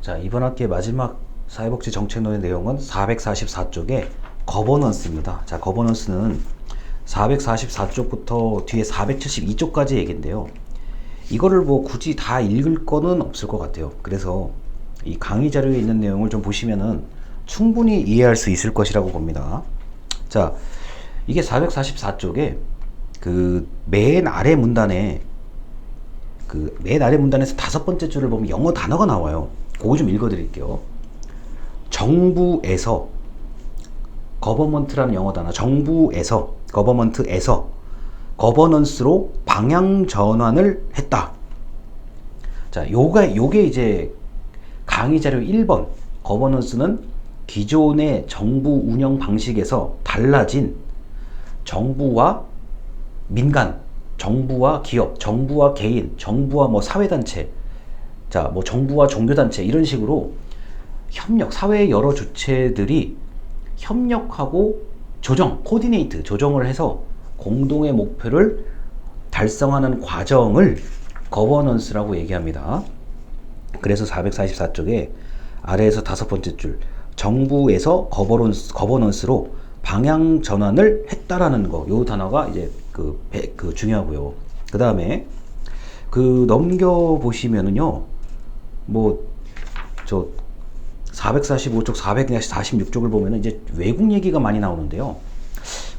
자, 이번 학기의 마지막 사회복지 정책론의 내용은 444쪽의 거버넌스입니다. 자, 거버넌스는 444쪽부터 뒤에 472쪽까지 얘기인데요. 이거를 뭐 굳이 다 읽을 거는 없을 것 같아요. 그래서 이 강의 자료에 있는 내용을 좀 보시면은 충분히 이해할 수 있을 것이라고 봅니다. 자, 이게 444쪽에 그 맨 아래 문단에 그 맨 아래 문단에서 다섯 번째 줄을 보면 영어 단어가 나와요. 그거 좀 읽어드릴게요. 정부에서 거버먼트라는 영어 단어 정부에서 거버먼트에서 거버넌스로 방향 전환을 했다. 자, 요가 요게 이제 강의 자료 1번 거버넌스는 기존의 정부 운영 방식에서 달라진 정부와 민간, 정부와 기업, 정부와 개인, 정부와 뭐 사회단체, 자, 뭐 정부와 종교단체 이런 식으로 협력, 사회의 여러 주체들이 협력하고 조정, 코디네이트, 조정을 해서 공동의 목표를 달성하는 과정을 거버넌스라고 얘기합니다. 그래서 444쪽에 아래에서 다섯 번째 줄 정부에서 거버넌스, 거버넌스로 방향 전환을 했다라는 거. 요 단어가 이제 그, 배- 그 중요하고요. 그 다음에 그 넘겨 보시면은요. 뭐 저 445쪽, 446쪽을 보면은 이제 외국 얘기가 많이 나오는데요.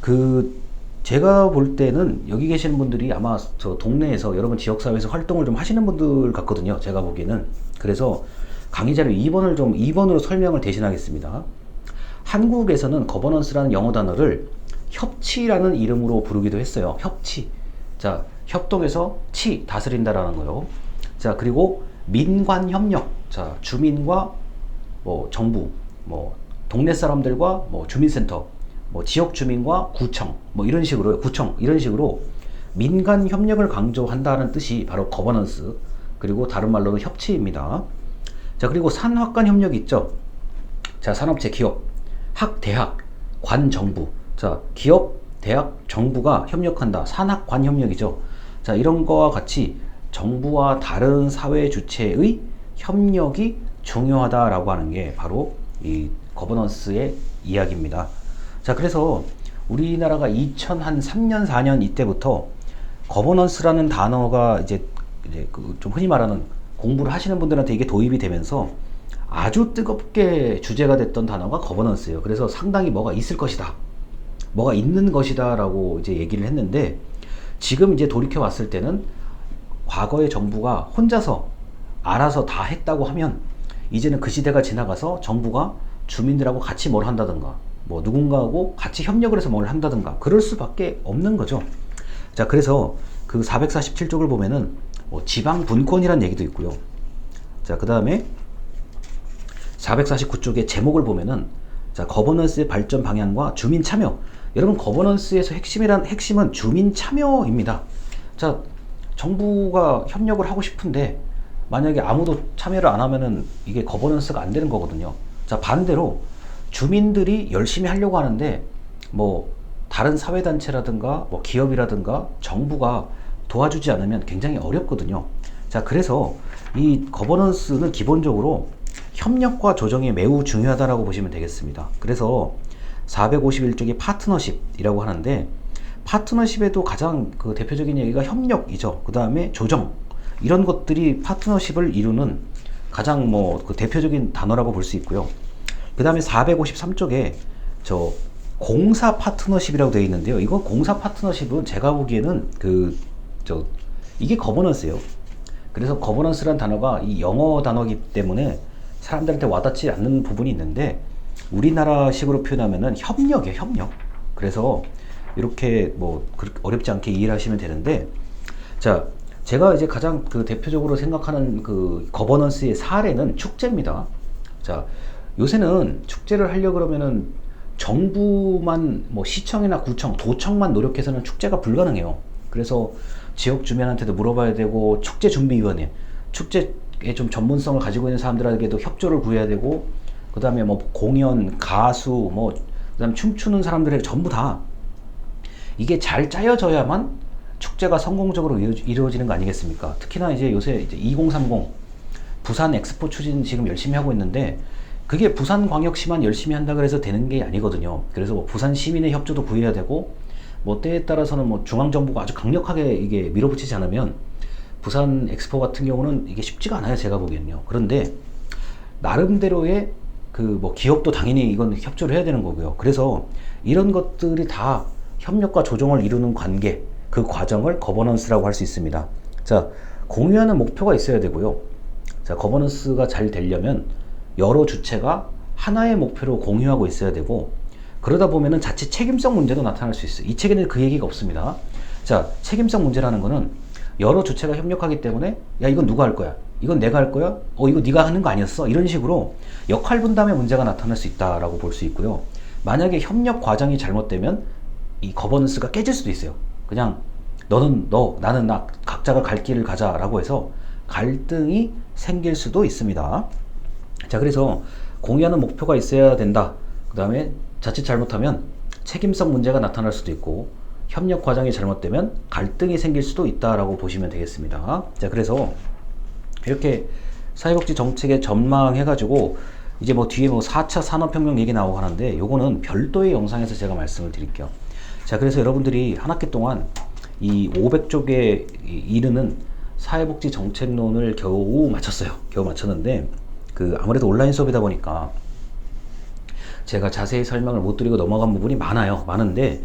그 제가 볼 때는 여기 계시는 분들이 아마 저 동네에서 여러분 지역사회에서 활동을 좀 하시는 분들 같거든요. 제가 보기에는. 그래서 강의 자료 2번을 좀 2번으로 설명을 대신하겠습니다. 한국에서는 거버넌스라는 영어 단어를 협치라는 이름으로 부르기도 했어요. 협치. 자, 협동해서 치, 다스린다라는 거요. 자, 그리고 민관 협력. 자, 주민과 뭐 정부, 뭐 동네 사람들과 뭐 주민센터, 뭐 지역 주민과 구청, 뭐 이런 식으로 구청 이런 식으로 민간 협력을 강조한다는 뜻이 바로 거버넌스 그리고 다른 말로는 협치입니다. 자 그리고 산학관 협력이 있죠. 자 산업체, 기업, 학, 대학, 관, 정부. 자 기업, 대학, 정부가 협력한다. 산학관 협력이죠. 자 이런 거와 같이 정부와 다른 사회 주체의 협력이 중요하다라고 하는 게 바로 이 거버넌스의 이야기입니다. 자, 그래서 우리나라가 2003년 4년 이때부터 거버넌스라는 단어가 이제 이제 그 좀 흔히 말하는 공부를 하시는 분들한테 이게 도입이 되면서 아주 뜨겁게 주제가 됐던 단어가 거버넌스예요. 그래서 상당히 뭐가 있을 것이다. 뭐가 있는 것이다라고 이제 얘기를 했는데 지금 이제 돌이켜 봤을 때는 과거의 정부가 혼자서 알아서 다 했다고 하면 이제는 그 시대가 지나가서 정부가 주민들하고 같이 뭘 한다든가 뭐 누군가하고 같이 협력을 해서 뭘 한다든가 그럴 수밖에 없는 거죠. 자, 그래서 그 447쪽을 보면은 뭐 지방 분권이라는 얘기도 있고요. 자, 그 다음에 449쪽의 제목을 보면은 자, 거버넌스의 발전 방향과 주민 참여. 여러분, 거버넌스에서 핵심이란 핵심은 주민 참여입니다. 자, 정부가 협력을 하고 싶은데 만약에 아무도 참여를 안 하면은 이게 거버넌스가 안 되는 거거든요. 자, 반대로 주민들이 열심히 하려고 하는데 뭐 다른 사회 단체라든가 뭐 기업이라든가 정부가 도와주지 않으면 굉장히 어렵거든요. 자, 그래서 이 거버넌스는 기본적으로 협력과 조정이 매우 중요하다라고 보시면 되겠습니다. 그래서 451쪽이 파트너십이라고 하는데 파트너십에도 가장 그 대표적인 얘기가 협력이죠. 그 다음에 조정 이런 것들이 파트너십을 이루는 가장 뭐 그 대표적인 단어라고 볼 수 있고요. 그 다음에 453쪽에 저 공사 파트너십이라고 되어 있는데요. 이거 공사 파트너십은 제가 보기에는 그 저 이게 거버넌스예요. 그래서 거버넌스란 단어가 이 영어 단어이기 때문에 사람들한테 와닿지 않는 부분이 있는데 우리나라식으로 표현하면은 협력이에요, 협력. 그래서 이렇게 뭐 어렵지 않게 이해를 하시면 되는데 자, 제가 이제 가장 그 대표적으로 생각하는 그 거버넌스의 사례는 축제입니다. 자, 요새는 축제를 하려 그러면은 정부만 뭐 시청이나 구청, 도청만 노력해서는 축제가 불가능해요. 그래서 지역 주민한테도 물어봐야 되고 축제 준비위원회, 축제에 좀 전문성을 가지고 있는 사람들에게도 협조를 구해야 되고 그다음에 뭐 공연, 가수, 뭐 그다음 춤추는 사람들에게 전부 다 이게 잘 짜여져야만 축제가 성공적으로 이루- 이루어지는 거 아니겠습니까? 특히나 이제 요새 이제 2030 부산 엑스포 추진 지금 열심히 하고 있는데 그게 부산 광역시만 열심히 한다 그래서 되는 게 아니거든요. 그래서 뭐 부산 시민의 협조도 구해야 되고 뭐 때에 따라서는 뭐 중앙 정부가 아주 강력하게 이게 밀어붙이지 않으면 부산 엑스포 같은 경우는 이게 쉽지가 않아요. 제가 보기엔요. 그런데 나름대로의 그 뭐 기업도 당연히 이건 협조를 해야 되는 거고요. 그래서 이런 것들이 다 협력과 조정을 이루는 관계, 그 과정을 거버넌스라고 할 수 있습니다. 자, 공유하는 목표가 있어야 되고요. 자, 거버넌스가 잘 되려면 여러 주체가 하나의 목표로 공유하고 있어야 되고 그러다 보면은 자칫 책임성 문제도 나타날 수 있어요. 이 책에는 그 얘기가 없습니다. 자, 책임성 문제라는 거는 여러 주체가 협력하기 때문에 야 이건 누가 할 거야? 이건 내가 할 거야? 어 이거 네가 하는 거 아니었어? 이런 식으로 역할 분담의 문제가 나타날 수 있다라고 볼 수 있고요. 만약에 협력 과정이 잘못되면 이 거버넌스가 깨질 수도 있어요. 그냥 너는 너, 나는 나, 각자가 갈 길을 가자라고 해서 갈등이 생길 수도 있습니다. 자, 그래서 공유하는 목표가 있어야 된다. 그 다음에 자칫 잘못하면 책임성 문제가 나타날 수도 있고 협력 과정이 잘못되면 갈등이 생길 수도 있다라고 보시면 되겠습니다. 자, 그래서 이렇게 사회복지 정책에 전망해가지고 이제 뭐 뒤에 뭐 4차 산업혁명 얘기 나오고 하는데 요거는 별도의 영상에서 제가 말씀을 드릴게요. 자, 그래서 여러분들이 한 학기 동안 이 500쪽에 이르는 사회복지 정책론을 겨우 마쳤어요. 겨우 마쳤는데 그 아무래도 온라인 수업이다 보니까 제가 자세히 설명을 못 드리고 넘어간 부분이 많아요. 많은데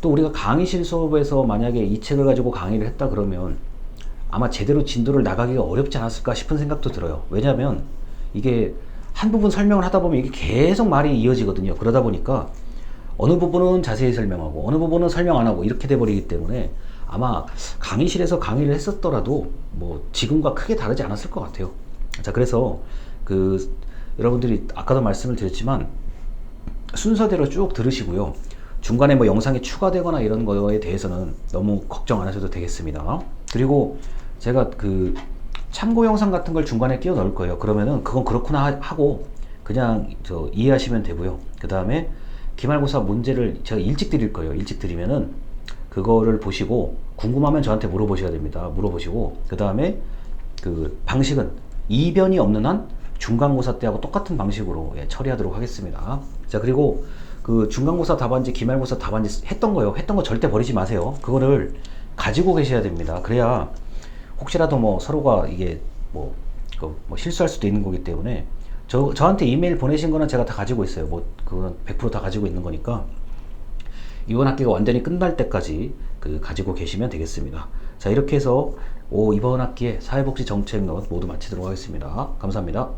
또 우리가 강의실 수업에서 만약에 이 책을 가지고 강의를 했다 그러면 아마 제대로 진도를 나가기가 어렵지 않았을까 싶은 생각도 들어요. 왜냐하면 이게 한 부분 설명을 하다 보면 이게 계속 말이 이어지거든요. 그러다 보니까 어느 부분은 자세히 설명하고 어느 부분은 설명 안 하고 이렇게 돼버리기 때문에 아마 강의실에서 강의를 했었더라도 뭐 지금과 크게 다르지 않았을 것 같아요. 자, 그래서 그 여러분들이 아까도 말씀을 드렸지만 순서대로 쭉 들으시고요. 중간에 뭐 영상이 추가되거나 이런 거에 대해서는 너무 걱정 안 하셔도 되겠습니다. 그리고 제가 그 참고 영상 같은 걸 중간에 끼워 넣을 거예요. 그러면은 그건 그렇구나 하- 하고 그냥 저 이해하시면 되고요. 그 다음에 기말고사 문제를 제가 일찍 드릴 거예요. 일찍 드리면은 그거를 보시고 궁금하면 저한테 물어보셔야 됩니다. 물어보시고 그 다음에 그 방식은 이변이 없는 한 중간고사 때하고 똑같은 방식으로 예, 처리하도록 하겠습니다. 자 그리고 그 중간고사 답안지, 기말고사 답안지 했던 거요. 했던 거 절대 버리지 마세요. 그거를 가지고 계셔야 됩니다. 그래야 혹시라도 뭐 서로가 이게 뭐, 그 뭐 실수할 수도 있는 거기 때문에 저 저한테 이메일 보내신 거는 제가 다 가지고 있어요. 뭐 그건 100%다 가지고 있는 거니까 이번 학기가 완전히 끝날 때까지 그 가지고 계시면 되겠습니다. 자 이렇게 해서 오, 이번 학기에 사회복지 정책론 모두 마치도록 하겠습니다. 감사합니다.